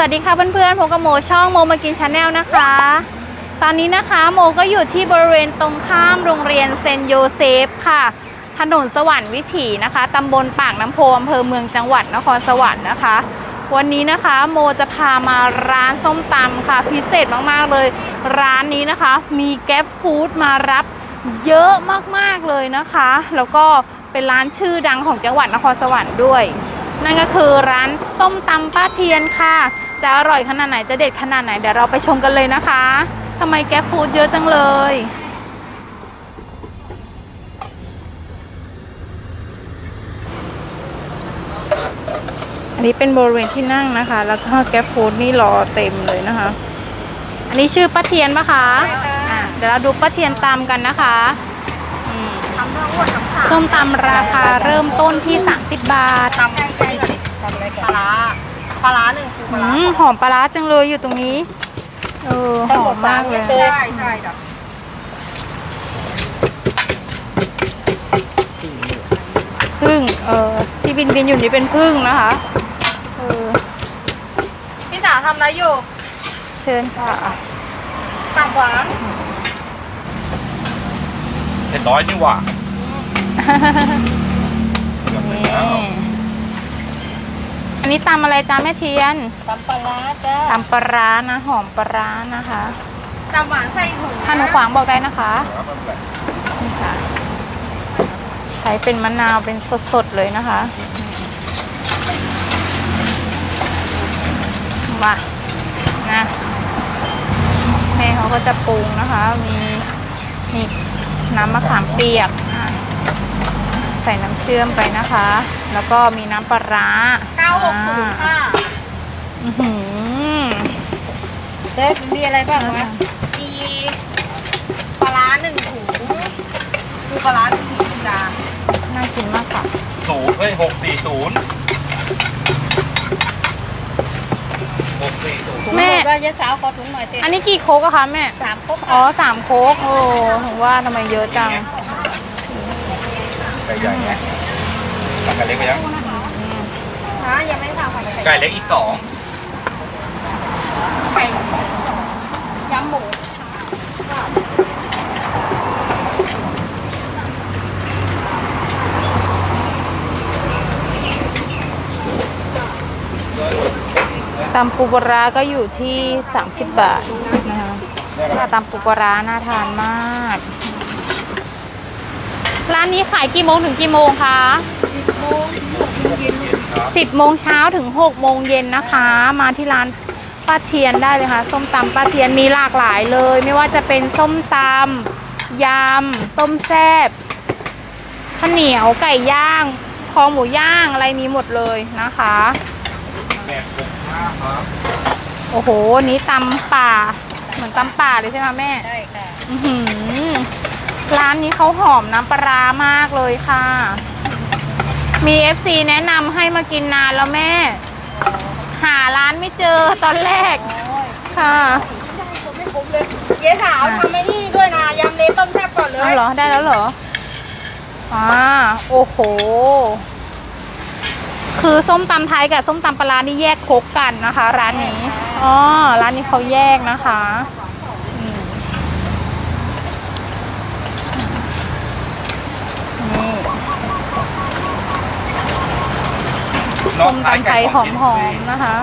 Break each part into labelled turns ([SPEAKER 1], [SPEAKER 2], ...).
[SPEAKER 1] สวัสดีค่ะเพื่อนๆพบกับโมช่องโมมากินชาแนลนะคะ ตอนนี้นะคะโมก็อยู่ที่บริเวณตรงข้ามโรงเรียนเซนโยเซฟค่ะ ถนนสวรรค์วิถีนะคะตำบลปากน้ำโพอำเภอเมืองจังหวัดนครสวรรค์นะคะ วันนี้นะคะโมจะพามาร้านส้มตำค่ะ พิเศษมากๆเลย ร้านนี้นะคะ มีแก๊ปฟู้ดมารับเยอะมากๆเลยนะคะ แล้วก็เป็นร้านชื่อดังของจังหวัดนครสวรรค์ด้วย นั่นก็คือร้านส้มตำป้าเทียนค่ะ จะอร่อยขนาดไหนจะเด็ดขนาดไหนเดี๋ยวเราไปชมกันเลยนะคะทำไมแก๊ปฟู้ดเยอะจังเลยอันนี้เป็นบริเวณที่นั่งนะคะ แล้วก็แก๊ปฟู้ดนี่รอเต็มเลยนะคะ อันนี้ชื่อป้าเทียนปะคะอะเดี๋ยวเราดูป้าเทียนตำกันนะคะอืม
[SPEAKER 2] ทำทั้งหมดทั้งสาม
[SPEAKER 1] ส้มตำราคาเริ่มต้นที่ 30 บาท
[SPEAKER 2] ทำไก่ไก่ก่อนดิทำอะไรก่อนปลาร้า ปลาร้าหนึ่งคือปลาร้า
[SPEAKER 1] อืมหอมปลาร้าจังเลยอยู่ตรงนี้ เออหอมมากเลย
[SPEAKER 2] ใช่ใช่จ้ะ
[SPEAKER 1] พึ่ง เออที่บินบินอยู่นี่เป็นพึ่งนะคะ เออ
[SPEAKER 2] พี่สาวทำอะไรอยู่
[SPEAKER 1] เชิญค่ะ
[SPEAKER 2] ตับหวาน
[SPEAKER 3] เผ็ดน้อยนี่หว่า
[SPEAKER 1] นี่อั นนี้ตำอะไรจ้าแม่เทียน
[SPEAKER 2] ตำปลาร้าจ้า
[SPEAKER 1] ตำปลาร้านะหอมปลาร้านะคะ
[SPEAKER 2] ตับหวานใส่ถุง
[SPEAKER 1] ถ้าหนูขวางบอกได้นะคะนี่ค่ะ ใช้เป็นมะนาวเป็นสดๆเลยนะคะมานะแม่เขาก็จะปรุงนะคะ มีนี่น้ำมะขามเปียกอะใส่น้ำเชื่อมไปนะคะ แล้วก็มีน้ำปลาร้า
[SPEAKER 2] เก้าหกศูนย์ค่ะ
[SPEAKER 1] อื้อหือ
[SPEAKER 2] เด็มีอะไรบ้างวะมีปลาร้าหนึ่งถุงคือปลาร้าหนึ่งถุงจ้า
[SPEAKER 1] น่ากินมากค่ะ
[SPEAKER 3] ศูนย์เฮ้ยหกสี่ศูนย์หกสี่ศูนย์
[SPEAKER 1] แม่
[SPEAKER 2] ว่ายายสาวขอถุงหน่อยเต็ม
[SPEAKER 1] อันนี้กี่โคกอะคะแม่
[SPEAKER 2] สามครบ
[SPEAKER 1] อ๋อสามโคกโอ้ถึงว่าทำไมเยอะจัง
[SPEAKER 3] ไก่ใหญ่ไง สั่งไก่เล็กไปยัง
[SPEAKER 2] นะยังไม่ได้ทำค่ะ
[SPEAKER 3] ไก่เล็กอีกสอง
[SPEAKER 2] ไก่ยำหมู
[SPEAKER 1] ตำปูปลาร้าก็อยู่ที่ 30 บาทนะคะถ้าตำปูปลาร้าน่าทานมาก ร้านนี้ขายกี่โมงถึงกี่โมงคะ 10โมงเช้าถึง6โมงเย็นนะคะ มาที่ร้านป้าเทียนได้เลยค่ะ ส้มตำป้าเทียนมีหลากหลายเลย ไม่ว่าจะเป็นส้มตำยำต้มแซ่บข้าวเหนียวไก่ย่างคอหมูย่างอะไรมีหมดเลยนะคะ
[SPEAKER 3] แบบหกห้าครับ
[SPEAKER 1] โอ้โหนี้ตำป่า เหมือนตำป่าเลยใช่ไหมแม่
[SPEAKER 2] ได้ค่ะ
[SPEAKER 1] อื้อหือร้านนี้เขาหอมน้ำปลาร้ามากเลยค่ะ มี FC แนะนำให้มากินนานแล้วแม่ หาร้านไม่เจอตอนแรก ค่ะ
[SPEAKER 2] ไม่คุ้มเลยเย้สาวทำไอ้นี่ด้วยนะยำเลต้มแซ่บก่อนเลย
[SPEAKER 1] เอาเหรอ ได้แล้วเหรออ่าโอ้โห คือส้มตำไทยกับส้มตำปลาร้านี่แยกโคกกันนะคะ ร้านนี้อ๋อร้านนี้เขาแยกนะคะอืมนี่
[SPEAKER 3] น้อ
[SPEAKER 1] ส้
[SPEAKER 3] ง
[SPEAKER 1] ม
[SPEAKER 3] ขาย
[SPEAKER 1] ตำไท
[SPEAKER 3] ไก่
[SPEAKER 1] ยห
[SPEAKER 3] ข
[SPEAKER 1] อ
[SPEAKER 3] อง
[SPEAKER 1] มหอมๆนะคะ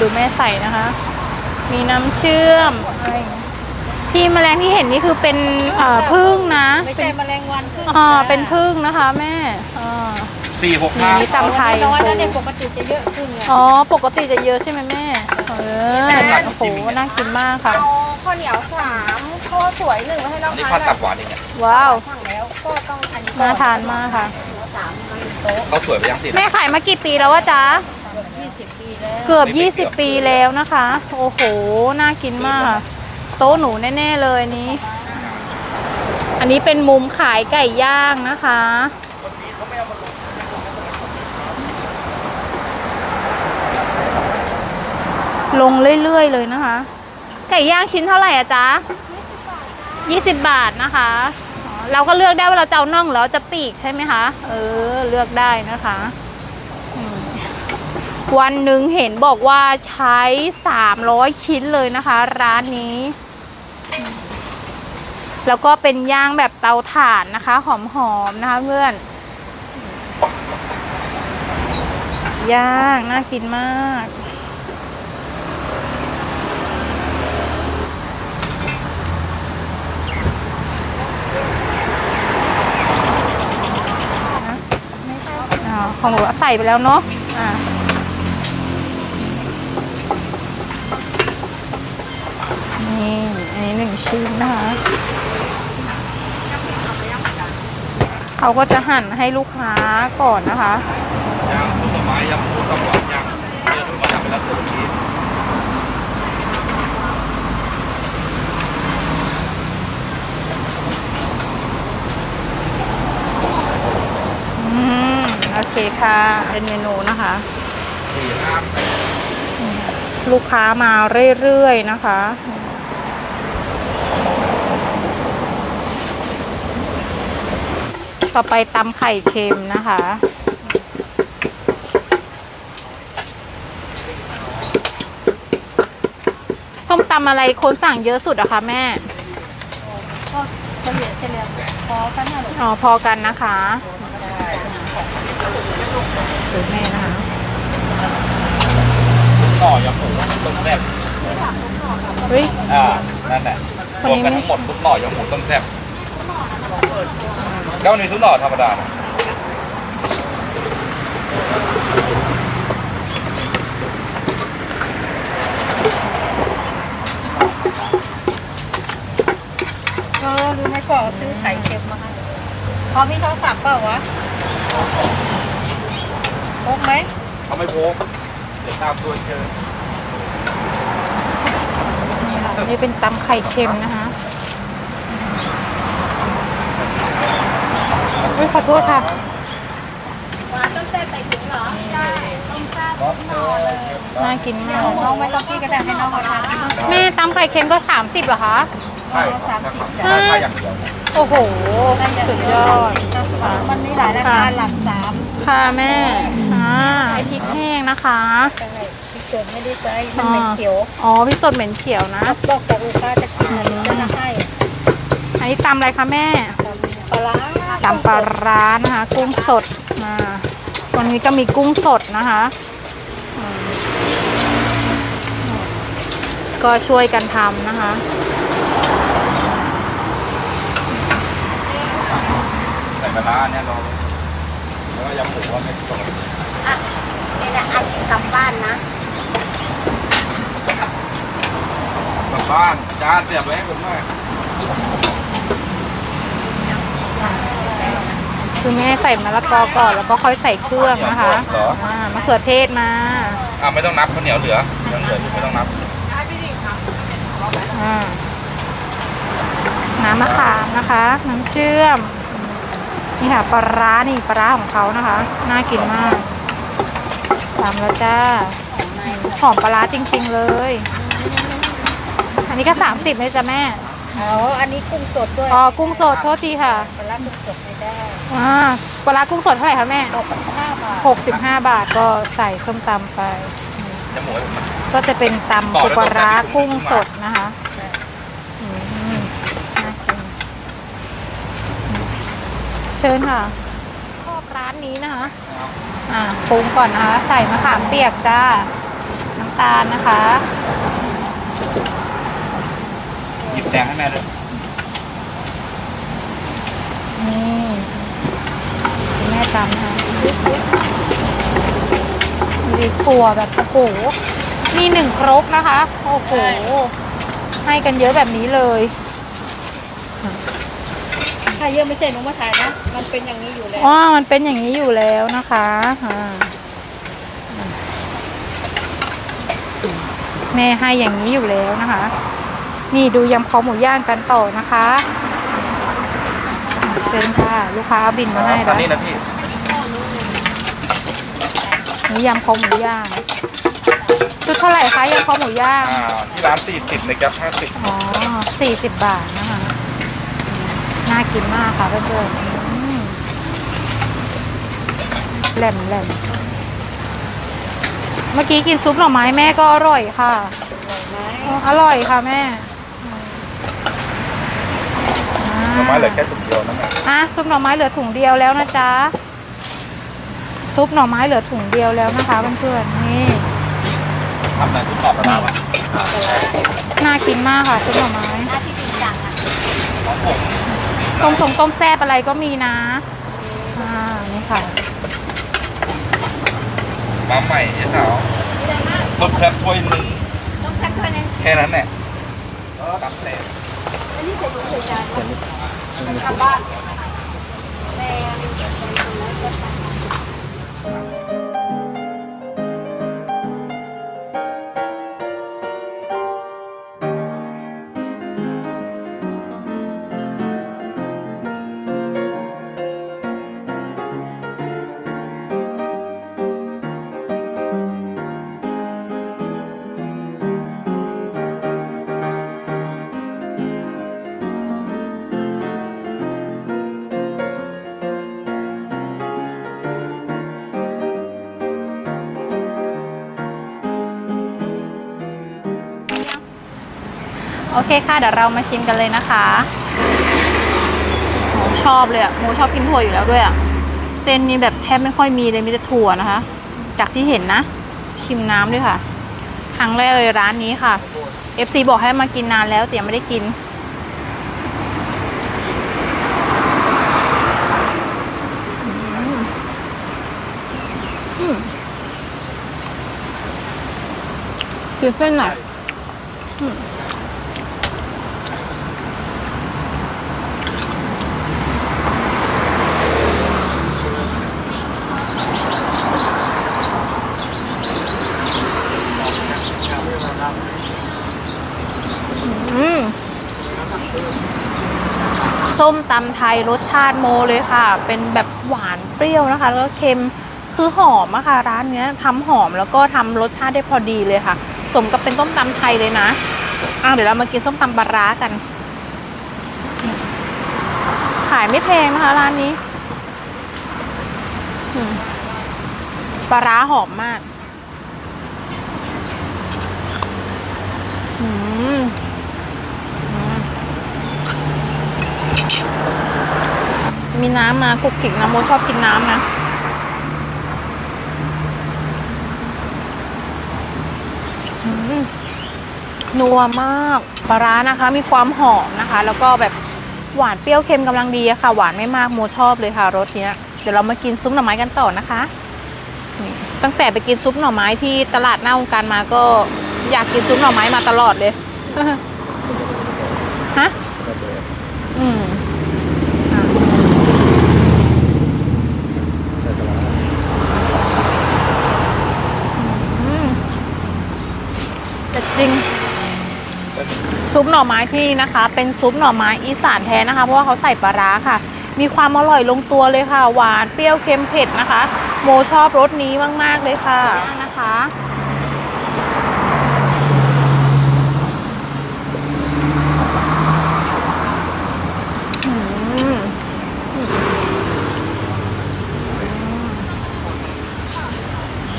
[SPEAKER 1] ดูแม่ใส่นะคะ มีน้ำเชื่อมอะไรอย่างเงี้ยที่แมลงที่เห็นนี่คือเป็นเอ่อพึ่งนะ
[SPEAKER 2] ไม่
[SPEAKER 1] เป็
[SPEAKER 2] ใช่
[SPEAKER 1] น
[SPEAKER 2] แมลงวันขึ้น
[SPEAKER 1] อ่าเป็นพึ่งนะคะแม่อ่า
[SPEAKER 3] สี่หก
[SPEAKER 1] มี
[SPEAKER 3] ห้า
[SPEAKER 1] นี้ตำไทย
[SPEAKER 2] น้อยแล้วเนี่ยปกติจะเยอะขึ้นไง
[SPEAKER 1] อ๋อปกติจะเยอะใช่ไหมแม่เออโอ้โหน่ากินมากค่ะ
[SPEAKER 2] เอาข้าวเหนียวสามข้าวสวยหนึ่งมาให้น้อง
[SPEAKER 3] อันนี้
[SPEAKER 2] ทา
[SPEAKER 3] ผั
[SPEAKER 2] น
[SPEAKER 3] ดตับหวานเองเนี่ย
[SPEAKER 1] ว้าว
[SPEAKER 2] สั่งแล้วก็ต้องอันนี้
[SPEAKER 1] น่าทานมากค่ะ
[SPEAKER 2] สามมันโต๊ะ
[SPEAKER 3] เขาสวยไปยังสิ
[SPEAKER 1] แม่ขายมากี่ปีแล้ววะจ๊ะ
[SPEAKER 2] ยี่สิบปีแล้ว
[SPEAKER 1] เกือบ 20 ปีแล้วนะคะ โอ้โห น่ากินมากค่ะโต๊ะหนูแน่ ๆ เลยอันนี้ อันนี้เป็นมุมขายไก่ย่างนะคะ ลงเรื่อย ๆ เลยนะคะ ไก่ย่างชิ้นเท่าไหร่อะจ๊ะ 20 บาทนะคะอ๋อ เราก็เลือกได้ว่าเราจะเอาน่องหรือจะปีกใช่ไหมคะ เออ เลือกได้นะคะ วันหนึ่งเห็นบอกว่าใช้300ชิ้นเลยนะคะ ร้านนี้ แล้วก็เป็นย่างแบบเตาถ่านนะคะ หอมๆนะคะเพื่อน ย่างน่ากินมาก อ่าของหนูใส่ไปแล้วเนาะอ่านี่อันนี้หนึ่งชิ้นนะคะเขาก็จะหั่นให้ลูกค้าก่อนนะคะ
[SPEAKER 3] ยางผลไม้ยำพูกับหวานยางเยอะมาทำเป็นละตัวนี้
[SPEAKER 1] อืม โอเคค่ะ เป็นเมนูนะคะ
[SPEAKER 3] สี่ห้าแปด
[SPEAKER 1] ลูกค้ามาเรื่อยๆนะคะ ต่อไปตำไข่เค็มนะคะ ส้มตำอะไรคนสั่งเยอะสุดอะคะแม่
[SPEAKER 2] ก็เฉลี่ยเฉลี่ยพอกันนะลูก
[SPEAKER 1] อ๋อพอกันนะคะ คือแม่นะคะ
[SPEAKER 3] หน่อยำหมูต้มแซ่บ
[SPEAKER 1] เฮ้ย
[SPEAKER 3] อ่านั่นแหละ
[SPEAKER 1] ค
[SPEAKER 3] ร
[SPEAKER 1] น
[SPEAKER 3] วม
[SPEAKER 1] นี้
[SPEAKER 3] กัน
[SPEAKER 1] ไม่
[SPEAKER 3] ทั้งหมดทุกหน่อยำหมูต้มแซ่บแล้ววันนี้ทุกหน่อธรรมดานะ
[SPEAKER 2] เออรู้ไหมก่อนซื้อไข่เค็มมาให้เขามีโทรศัพท์เปล่าวะ พกไหม
[SPEAKER 3] เขาไม่โพกเดี๋ยวตามตัวเชิญ
[SPEAKER 1] นี่ค่ะนี่เป็นตำไข่เค็มนะคะเฮ้ยขอโทษค่ะ
[SPEAKER 2] ต้มแซ่บใส่ถุงเหรอใช่ต้มแซ่บทุกหน่อเลย
[SPEAKER 1] น่ากินมาก
[SPEAKER 2] น้องไม่ต้องกี้ก็ได้ให้น้องเขาทาน
[SPEAKER 1] แม่ตำไข่เค็มก็ 30เหรอคะ
[SPEAKER 3] ใช่ครับถ้าถ้าอย่างเดียว
[SPEAKER 1] โอ้โหสุดยอด
[SPEAKER 2] มันมีหลายราคาหลักสาม
[SPEAKER 1] ค่ะแม่อ่าไอพริกแห้งนะคะ
[SPEAKER 2] ใช่ที่เกิดไม่ได้ใจมันเป็นเขียว
[SPEAKER 1] อ๋อพี่สดเหม็นเขียวนะ
[SPEAKER 2] บอกจากลูกค้าจะกินอะไรก็จะให้
[SPEAKER 1] อันนี้ตำอะไรคะแม่
[SPEAKER 2] ปลาร้า
[SPEAKER 1] ตำปลาร้านะคะ กุ้งสดมาวันนี้ก็มีกุ้งสดนะคะอืมก็ช่วยกันทำนะคะ
[SPEAKER 3] ใส่ปลาร้าเนี่ยเรา แล้วก็ยำหมูว่าไม่ตรง
[SPEAKER 2] นี่แหละอันกลับบ้านนะ
[SPEAKER 3] กลับบ้านจานเสียบไว้ให้ผมหน่อย
[SPEAKER 1] คือแม่ใส่มะละกอก่อนแล้วก็ค่อยใส่เครื่องนะคะอ่ามะเขือเทศมา
[SPEAKER 3] อ่าไม่ต้องนับข้าวเหนียวเหลือยังเหลืออยู่ไม่ต้องนับ
[SPEAKER 1] อ่าน้ำมะขามนะคะ น้ำเชื่อม นี่ค่ะปลาร้านี่ปลาร้าของเขานะคะ น่ากินมากตามแล้วจ้าหอมปลาร้าจริง ๆเลย อันนี้ก็ 30เลยจ้ะแม่
[SPEAKER 2] อ๋ออันนี้กุ้งสดด้วย
[SPEAKER 1] อ๋อกุ้งสดโทษทีค่ะ
[SPEAKER 2] ปลาร้ากุ้งสดไม่ได้
[SPEAKER 1] อ่าปลาร้ากุ้งสดเท่าไหร่คะแม่
[SPEAKER 2] ตกห้าบาท
[SPEAKER 1] 65 บาทก็ใส่ส้มตำไป
[SPEAKER 3] จะหมูให้ผมหน่อย
[SPEAKER 1] ก็จะเป็นตำปูปลาร้ากุ้งสดนะคะอืมน่ากิน เชิญค่ะชอบร้านนี้นะคะ อ่าปรุงก่อนนะคะ ใส่มะขามเปียกจ้า น้ำตาลนะคะ
[SPEAKER 3] หยิบแตงให้แม่ด้วย
[SPEAKER 1] นี่แม่ตำนะคะมีถั่วแบบโอ้โหมีหนึ่งครกนะคะ โอ้โห ให้กันเยอะแบบนี้เลย
[SPEAKER 2] ถ้าเยอะไม่ใช่หนูมาถ่ายนะ มันเป็นอย่างนี้อยู่แล้ว
[SPEAKER 1] อ๋อ มันเป็นอย่างนี้อยู่แล้วนะคะอ่าแม่ให้อย่างนี้อยู่แล้วนะคะ นี่ดูยำคอหมูย่างกันต่อนะคะ เชิญค่ะ ลูกค้าเอาบินมาให้
[SPEAKER 3] อั
[SPEAKER 1] แล้
[SPEAKER 3] น
[SPEAKER 1] ว
[SPEAKER 3] นี้นะพี่
[SPEAKER 1] นี่ยำคอหมูย่างชุดเท่าไหร่คะยำคอหมูย่าง
[SPEAKER 3] อ่าที่ร้านสี่สิบในแก๊ปห้าสิบ
[SPEAKER 1] อ๋อสี่สิบบาทนะคะ น่ากินมากค่ะเพื่อนๆอืมแหลมแหลมเมื่อกี้กินซุปหน่อไม้แม่ก็อร่อยค่ะ อร่อยค่ะแม่
[SPEAKER 3] หน่อไม้เหลือแค่ถุงเดียวนะแม่
[SPEAKER 1] อะซุปหน่อไม้เหลือถุงเดียวแล้วนะจ๊ะ ซุปหน่อไม้เหลือถุงเดียวแล้วนะคะเพื่อนๆนี่
[SPEAKER 3] ทำอะไรทุกกรอบปลาร้าวะ
[SPEAKER 1] น่ากินมากค่ะซุปหน่อไม้
[SPEAKER 2] หน้าที่จริงจังอะ
[SPEAKER 3] ของผม
[SPEAKER 1] ต้มทรงต้มแซ่บอะไรก็มีนะอ่านี่ค่ะ
[SPEAKER 3] มาใหม่เจ๊สาวซุปแคบถ้วยหนึ่ง
[SPEAKER 2] ต้องแซ่บด้วยนะ
[SPEAKER 3] แค่นั้นแหละตับแสบ
[SPEAKER 2] อันนี้ใส่ถุงใส่จานกลับบ้านแม่
[SPEAKER 1] โอเคค่ะเดี๋ยวเรามาชิมกันเลยนะคะโหชอบเลยอะโมชอบกินถั่วอยู่แล้วด้วยอะเส้นนี้แบบแทบไม่ค่อยมีเลยมีแต่ถั่วนะคะ จากที่เห็นนะ ชิมน้ำด้วยค่ะ ครั้งแรกเลยร้านนี้ค่ะ FC บอกให้มากินนานแล้วแต่ยังไม่ได้กินอืมกินเส้นหน่อย ส้มตำไทยรสชาติโมเลยค่ะ เป็นแบบหวานเปรี้ยวนะคะ แล้วก็เค็มคือหอมอะค่ะ ร้านเนี้ยทำหอมแล้วก็ทำรสชาติได้พอดีเลยค่ะ สมกับเป็นต้มตำไทยเลยนะอะเดี๋ยวเรามากินส้มตำปลาร้ากัน ขายไม่แพงนะคะ ร้านนี้ปลาร้าหอมมาก อืมอืม มีน้ำมากุกกิกนะโมชอบกินน้ำนะนัวมากปลาร้านะคะ มีความหอมนะคะ แล้วก็แบบหวานเปรี้ยวเค็มกำลังดีค่ะ หวานไม่มากโมชอบเลยค่ะรสเนี้ยเดี๋ยวเรามากินซุปหน่อไม้กันต่อนะคะ ตั้งแต่ไปกินซุปหน่อไม้ที่ตลาดหน้าองค์การมาก็อยากกินซุปหน่อไม้มาตลอดเลย ฮะ อืมอะอืมแต่จริง ซุปหน่อไม้ที่นี่นะคะ เป็นซุปหน่อไม้อีสานแท้นะคะ เพราะว่าเขาใส่ปลาร้าค่ะ มีความอร่อยลงตัวเลยค่ะ หวานเปรี้ยวเค็มเผ็ดนะคะ โมชอบรสนี้มาก ๆ เลยค่ะนะคะอืม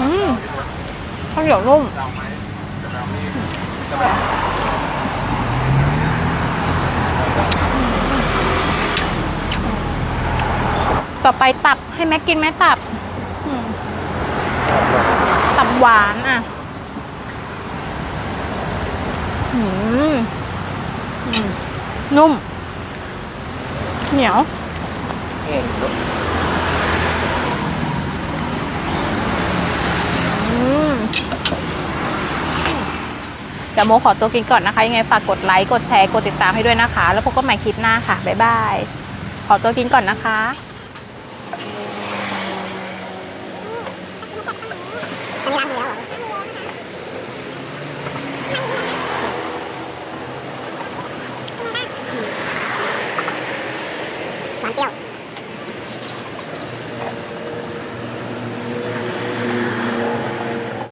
[SPEAKER 1] อืมข้าวเหนียวนุ่ม ต่อไปตับให้แม็กกินไหมตับอืมตับหวานอะอืมอืมนุ่ม เหนียวอืมเดี๋ยวโมขอตัวกินก่อนนะคะ ยังไงฝากกดไลค์ กดแชร์ กดติดตามให้ด้วยนะคะ แล้วพบกันใหม่คลิปหน้าค่ะ บ๊ายบาย ขอตัวกินก่อนนะคะ ต
[SPEAKER 4] อนนี้ล้างมือแล้วเหรอ